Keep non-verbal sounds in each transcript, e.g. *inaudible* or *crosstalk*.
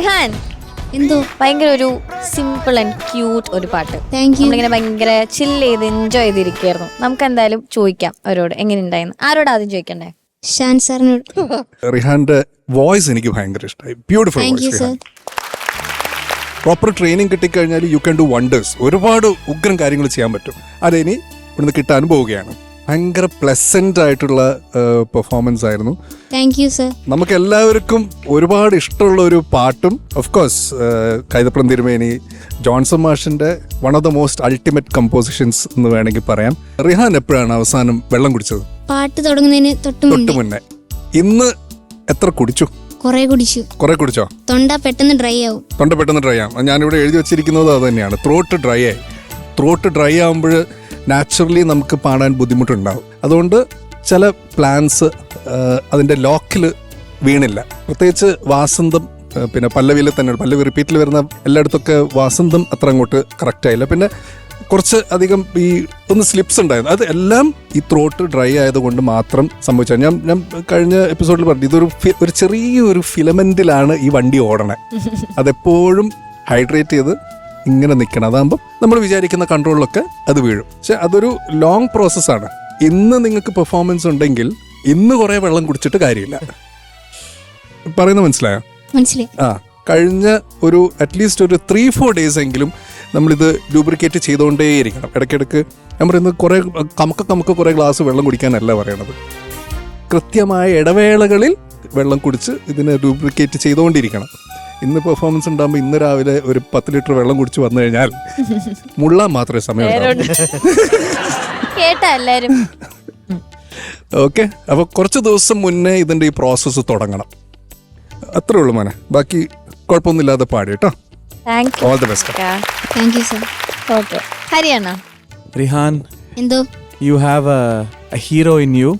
റിഹാൻ എന്തോ ഭയങ്കര ഒരു സിമ്പിൾ ആൻഡ് ക്യൂട്ട് ഒരു പാട്ട്. താങ്ക് യു നമ്മളിങ്ങനെ ഭയങ്കര ചിൽ ചെയ്ത് എൻജോയ് ചെയ്തിരിക്കുകയായിരുന്നു. നമുക്ക് എന്തായാലും ചോദിക്കാം അവരോട് എങ്ങനെ ഉണ്ടായിരുന്നു ആരോട് ആദ്യം ചോദിക്കണ്ടേ? ഷാൻ സാറിനോട്. റിഹാന്റെ വോയിസ് എനിക്ക് ഭയങ്കര ഇഷ്ടമായി beautiful thank you voice sir proper training കിട്ടിക്കഴിഞ്ഞാൽ യു ക്യാൻ ഡു വണ്ടേഴ്സ് ഒരുപാട് ഉഗ്രം കാര്യങ്ങൾ ചെയ്യാൻ പറ്റും. അതിനി ഇവിടുന്ന് കിട്ടാൻ പോവുകയാണ്. ഭയങ്കര പ്ലസന്റ് ആയിട്ടുള്ള പെർഫോമൻസ് ആയിരുന്നു. താങ്ക് യു സർ നമുക്ക് എല്ലാവർക്കും ഒരുപാട് ഇഷ്ടമുള്ള ഒരു പാട്ടും ഓഫ് കോഴ്സ് കൈതപ്രം തിരുമേനി ജോൺസൺ മാഷിന്റെ one of the most ultimate compositions എന്ന് വേണമെങ്കിൽ പറയാം. റിഹാൻ എപ്പോഴാണ് അവസാനം വെള്ളം കുടിച്ചത്? പാട്ട് തുടങ്ങുന്നതിന് തൊട്ട് മുന്നേ. മുന്നേ. ഇന്ന് എത്ര കുടിച്ചു? കുറെ കുടിച്ചു. കുറെ കുടിച്ചോ? തൊണ്ട പെട്ടെന്ന് ഡ്രൈ ആവും. തൊണ്ട പെട്ടെന്ന് ഡ്രൈ ആവും. ഞാനിവിടെ എഴുതി വെച്ചിരിക്കുന്നത് അത് തന്നെയാണ്. ത്രോട്ട് ഡ്രൈ ആയി. ത്രോട്ട് ഡ്രൈ ആകുമ്പോൾ നാച്ചുറലി നമുക്ക് പാടാൻ ബുദ്ധിമുട്ടുണ്ടാവും. അതുകൊണ്ട് ചില പ്ലാൻസ് അതിന്റെ ലോക്കിൽ വീണില്ല. പ്രത്യേകിച്ച് വാസന്തം പിന്നെ പല്ലവിയിൽ തന്നെ പല്ലവി റിപ്പീറ്റിൽ വരുന്ന എല്ലായിടത്തൊക്കെ വാസന്തം അത്ര അങ്ങോട്ട് കറക്റ്റായില്ല പിന്നെ കുറച്ച് അധികം ഈ ഒന്ന് സ്ലിപ്സ് ഉണ്ടായിരുന്നു. അത് എല്ലാം ഈ ത്രോട്ട് ഡ്രൈ ആയതുകൊണ്ട് മാത്രം സംഭവിച്ചത്. ഞാൻ ഞാൻ കഴിഞ്ഞ എപ്പിസോഡിൽ പറഞ്ഞു ഇതൊരു ഒരു ചെറിയൊരു ഫിലമെന്റിലാണ് ഈ വണ്ടി ഓടണേ. *laughs* അതെപ്പോഴും ഹൈഡ്രേറ്റ് ചെയ്ത് ഇങ്ങനെ നിൽക്കണം. അതാകുമ്പോൾ നമ്മൾ വിചാരിക്കുന്ന കൺട്രോളിലൊക്കെ അത് വീഴും. പക്ഷെ അതൊരു ലോങ് പ്രോസസ്സാണ് ഇന്ന് നിങ്ങൾക്ക് പെർഫോമൻസ് ഉണ്ടെങ്കിൽ ഇന്ന് കുറേ വെള്ളം കുടിച്ചിട്ട് കാര്യമില്ല. പറയുന്നത് മനസ്സിലായോ? മനസ്സിലായി. ആ കഴിഞ്ഞ ഒരു അറ്റ്ലീസ്റ്റ് ഒരു ത്രീ ഫോർ ഡേയ്സ് എങ്കിലും നമ്മളിത് ലൂബ്രിക്കേറ്റ് ചെയ്തുകൊണ്ടേയിരിക്കണം ഇടയ്ക്കിടയ്ക്ക് ഞാൻ പറയുന്നത് കുറേ കമക്ക കമക്ക കുറേ ഗ്ലാസ് വെള്ളം കുടിക്കാനല്ല പറയണത്. കൃത്യമായ ഇടവേളകളിൽ വെള്ളം കുടിച്ച് ഇതിനെ ലൂബ്രിക്കേറ്റ് ചെയ്തുകൊണ്ടിരിക്കണം ഇന്ന് പെർഫോമൻസ് ഉണ്ടാകുമ്പോൾ ഇന്ന് രാവിലെ ഒരു പത്ത് ലിറ്റർ വെള്ളം കുടിച്ച് വന്നു കഴിഞ്ഞാൽ മുള്ളാൻ മാത്രമേ സമയം കേട്ടാ എല്ലാരും. ഓക്കെ അപ്പോൾ കുറച്ച് ദിവസം മുന്നേ ഇതിന്റെ ഈ പ്രോസസ്സ് തുടങ്ങണം. അത്രേ ഉള്ളൂ മോനെ. ബാക്കി കുഴപ്പമൊന്നുമില്ലാതെ പാടി കേട്ടോ. All the best thank you sir okay Haryana? Rihan എന്തോ? You have a hero in you.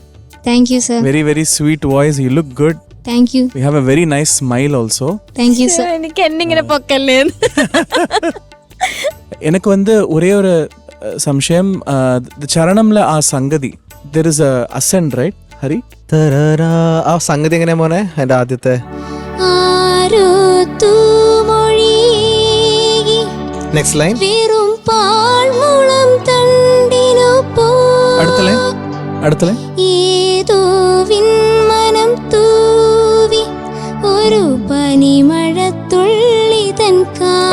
Thank you sir very very sweet voice you look good. Thank you You have a very nice smile also. Thank you sir എനിക്ക് എന്നിങ്ങനെ പൊക്കല്ലേ எனக்கு வந்து ஒரே ஒரு அஹ், சம்சயம் அஹ், the சரணம்ல ஆ சங்கதி there is a ascent right Hari തരാരാ. ആ സംഗതി എങ്ങനെ മോനെ എന്റെ ആദ്യത്തെ ആരോ തൂമൊഴി നെക്സ്റ്റ് ലൈൻ വെറും പാഴ്മുളം തണ്ടിനൊപ്പോ அடுத்த line அடுத்த line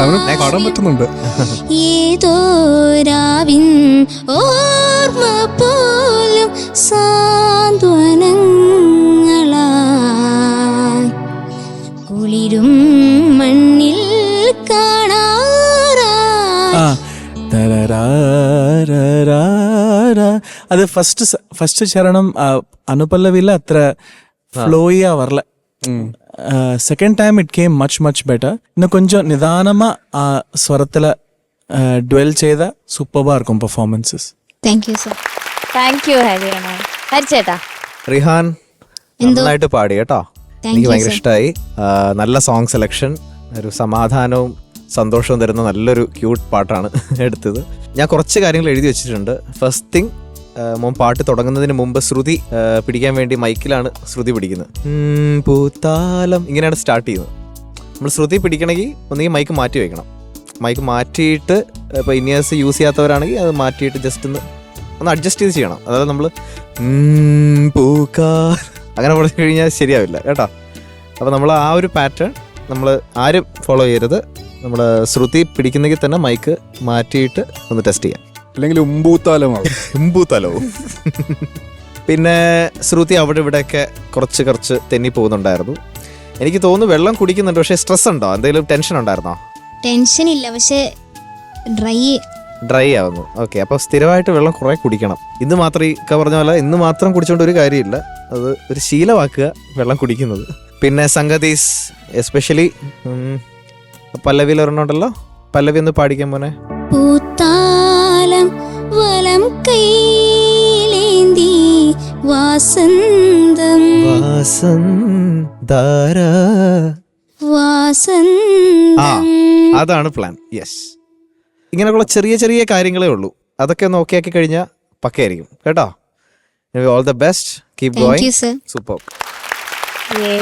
അവന് പാടാൻ പറ്റുന്നുണ്ട്. ഏതോ രാവിൻ ഓർമ്മ പോലും സാന്ത്വനങ്ങളായി കുളിരും മണ്ണിൽ കാണാറാ. അത് ഫസ്റ്റ് ഫസ്റ്റ് ചരണം അനുപല്ലവില്ല അത്ര ഫ്ലോയിയാ വരല. Second time it came much much better இன்னும் கொஞ்சம் நிதானமா ஆ ஸ்வரத்துல டுவெல் செய்த சூப்பராக இருக்கும் performances thank you sir thank you Haryana ഹരിച്ചേട്ടാ Rihan നന്നായിട്ട് പാടി കേട്ടോ Thank എനിക്ക് you, ഭയങ്കര sir. ഇഷ്ടമായി നല്ല സോങ് സെലക്ഷൻ ഒരു സമാധാനവും സന്തോഷവും തരുന്ന നല്ലൊരു ക്യൂട്ട് പാട്ടാണ് *laughs* എടുത്തത് ഞാൻ കുറച്ച് കാര്യങ്ങൾ എഴുതി വെച്ചിട്ടുണ്ട് ഫസ്റ്റ് തിങ് മോൻ പാട്ട് തുടങ്ങുന്നതിന് മുമ്പ് ശ്രുതി പിടിക്കാൻ വേണ്ടി മൈക്കിലാണ് ശ്രുതി പിടിക്കുന്നത്. പൂത്താലം ഇങ്ങനെയാണ് സ്റ്റാർട്ട് ചെയ്യുന്നത്. നമ്മൾ ശ്രുതി പിടിക്കണമെങ്കിൽ ഒന്നുകിൽ മൈക്ക് മാറ്റി വെക്കണം. മൈക്ക് മാറ്റിയിട്ട് ഇപ്പോൾ ഇനിയേഴ്സ് യൂസ് ചെയ്യാത്തവരാണെങ്കിൽ അത് മാറ്റിയിട്ട് ജസ്റ്റ് ഒന്ന് ഒന്ന് അഡ്ജസ്റ്റ് ചെയ്ത് ചെയ്യണം. അതായത് നമ്മൾ പൂക്കാ അങ്ങനെ പറഞ്ഞു കഴിഞ്ഞാൽ ശരിയാവില്ല കേട്ടോ. അപ്പോൾ നമ്മൾ ആ ഒരു പാറ്റേൺ നമ്മൾ ആരും ഫോളോ ചെയ്യരുത്. നമ്മൾ ശ്രുതി പിടിക്കുന്നെങ്കിൽ തന്നെ മൈക്ക് മാറ്റിയിട്ട് ഒന്ന് ടെസ്റ്റ് ചെയ്യാം. അല്ലെങ്കിൽ ഉമ്പൂത്താലമാവും. എമ്പൂത്തലവും പിന്നെ ശ്രുതി അവിടെ ഇവിടെയൊക്കെ കുറച്ച് കുറച്ച് തെന്നി പോകുന്നുണ്ടായിരുന്നു. എനിക്ക് തോന്നുന്നു വെള്ളം കുടിക്കുന്നുണ്ട് പക്ഷേ സ്ട്രെസ് ഉണ്ടോ? എന്തെങ്കിലും ടെൻഷൻ ഉണ്ടായിരുന്നോ? ടെൻഷൻ ഇല്ല പക്ഷേ ഡ്രൈ ഡ്രൈ ആവുന്നു. ഓക്കെ അപ്പോൾ സ്ഥിരമായിട്ട് വെള്ളം കുറേ കുടിക്കണം. ഇന്ന് മാത്രം ഈ ഇക്ക പറഞ്ഞ പോലെ ഇന്ന് മാത്രം കുടിച്ചുകൊണ്ട് ഒരു കാര്യമില്ല. അത് ഒരു ശീലമാക്കുക വെള്ളം കുടിക്കുന്നത്. പിന്നെ സംഗതീസ് എസ്പെഷ്യലി പല്ലവിയിൽ ഒരെണ്ണമുണ്ടല്ലോ പല്ലവി ഒന്ന് പാടിക്കാൻ പോനെ പൂത്താലം വലം കൈലേന്തി വാസന്തം. ആ വാസന്തം. അതാണ് പ്ലാൻ. യെസ് ഇങ്ങനെയുള്ള ചെറിയ ചെറിയ കാര്യങ്ങളേ ഉള്ളൂ. അതൊക്കെ ഒന്ന് ഓക്കെ ആക്കി കഴിഞ്ഞാൽ പക്കയായിരിക്കും കേട്ടോ? All the best keep thank you going sir super ഏ